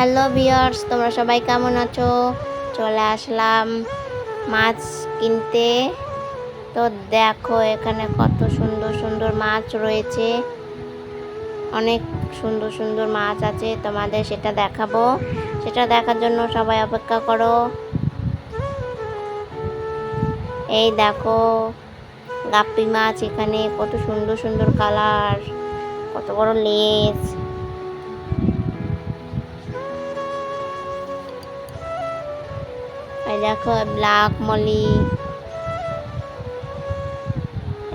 Hello বিয়ার্স তোমরা সবাই কেমন আছো? চলে আসলাম মাছ কিনতে। তো দেখো, এখানে কত সুন্দর সুন্দর মাছ রয়েছে। অনেক সুন্দর সুন্দর মাছ আছে, তোমাদের সেটা দেখাবো। সেটা দেখার জন্য সবাই অপেক্ষা করো। এই দেখো, গাপ্পি মাছ এখানে কত সুন্দর সুন্দর কালার কত বড় লেজ। দেখো, ব্ল্যাক মলি।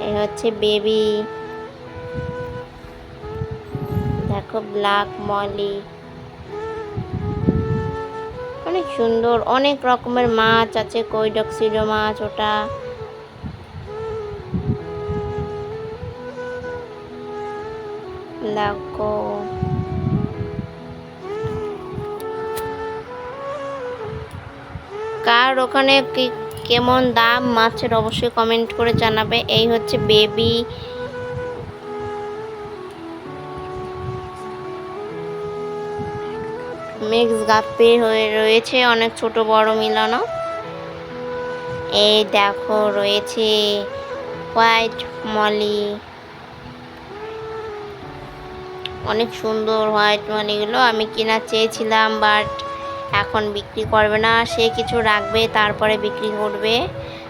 এই হচ্ছে বেবি। দেখো, ব্ল্যাক মলি। অনেক সুন্দর, অনেক রকমের মাছ আছে কৈডক্সিডো মাছ ওটা। দেখো। কার ওখানে কি কেমন দাম মাছের অবশ্যই কমেন্ট করে জানাবে। এই হচ্ছে বেবি মিক্স গাপ্পি হয়ে রয়েছে অনেক ছোট বড় মিলানো এই দেখো রয়েছে হোয়াইট মলি অনেক সুন্দর হোয়াইট মলিগুলো আমি কিনা চেয়েছিলাম বাট এখন বিক্রি করবে না, সে কিছু রাখবে, তারপরে বিক্রি করবে।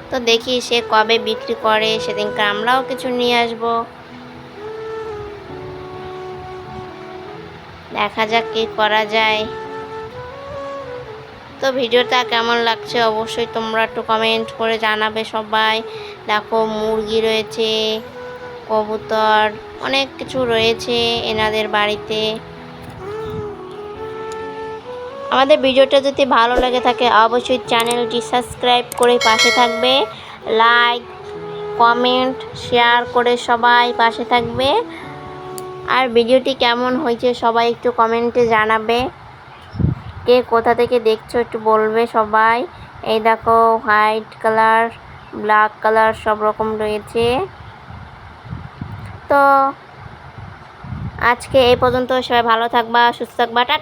তো দেখি সে কবে বিক্রি করে, সেদিনকে আমরাও কিছু নিয়ে আসব। দেখা যাক কি করা যায়। তো ভিডিওটা কেমন লাগছে অবশ্যই তোমরা একটু কমেন্ট করে জানাবে সবাই। দেখো মুরগি রয়েছে, কবুতর, অনেক কিছু রয়েছে এনাদের বাড়িতে। আমাদের ভিডিওটা যদি ভালো লেগে থাকে, অবশ্যই চ্যানেলটি সাবস্ক্রাইব করে পাশে থাকবে। লাইক, কমেন্ট, শেয়ার করে সবাই পাশে থাকবে। আর ভিডিওটি কেমন হয়েছে সবাই একটু কমেন্টে জানাবে। কে কোথা থেকে দেখছ একটু বলবে সবাই। এই দেখো, হোয়াইট কালার, ব্ল্যাক কালার সব রকম রয়েছে। তো আজকে এই পর্যন্ত সবাই ভালো থাকবা, সুস্থ থাকবা, টাটা।